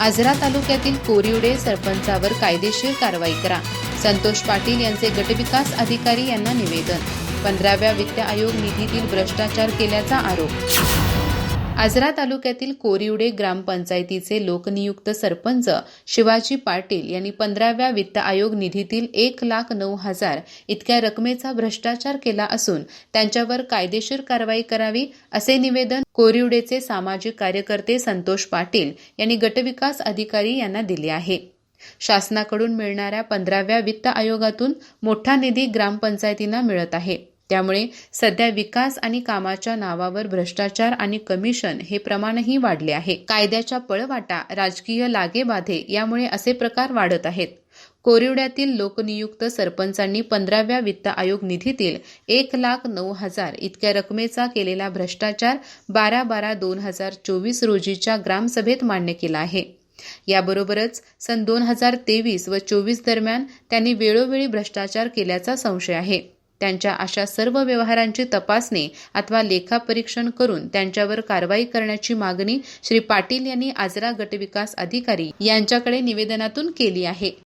आजरा तालुक्यातील कोरिवडे सरपंचावर कायदेशीर कारवाई करा. संतोष पाटील यांचे गटविकास अधिकारी यांना निवेदन. पंधराव्या वित्त आयोग निधीतील भ्रष्टाचार केल्याचा आरोप. आजरा तालुक्यातील कोरिवडे ग्रामपंचायतीचे लोकनियुक्त सरपंच शिवाजी पाटील यांनी पंधराव्या वित्त आयोग निधीतील एक लाख नऊ हजार इतक्या रकमेचा भ्रष्टाचार केला असून त्यांच्यावर कायदेशीर कारवाई करावी असे निवेदन कोरिवडेचे सामाजिक कार्यकर्ते संतोष पाटील यांनी गटविकास अधिकारी यांना दिले आहे. शासनाकडून मिळणाऱ्या पंधराव्या वित्त आयोगातून मोठा निधी ग्रामपंचायतींना मिळत आहे. त्यामुळे सध्या विकास आणि कामाच्या नावावर भ्रष्टाचार आणि कमिशन हे प्रमाणही वाढले आहे. कायद्याच्या पळवाटा राजकीय लागेबाधे यामुळे असे प्रकार वाढत आहेत. कोरिवड्यातील लोकनियुक्त सरपंचांनी पंधराव्या वित्त आयोग निधीतील एक लाख नऊ हजार इतक्या रकमेचा केलेला भ्रष्टाचार बारा बारा दोन हजार चोवीस रोजीच्या ग्रामसभेत मान्य केला आहे. याबरोबरच सन दोन हजार तेवीस व चोवीस दरम्यान त्यांनी वेळोवेळी भ्रष्टाचार केल्याचा संशय आहे. त्यांच्या अशा सर्व व्यवहारांची तपासणी अथवा लेखापरीक्षण करून त्यांच्यावर कारवाई करण्याची मागणी श्री पाटील यांनी आजरा गटविकास अधिकारी यांच्याकडे निवेदनातून केली आहे.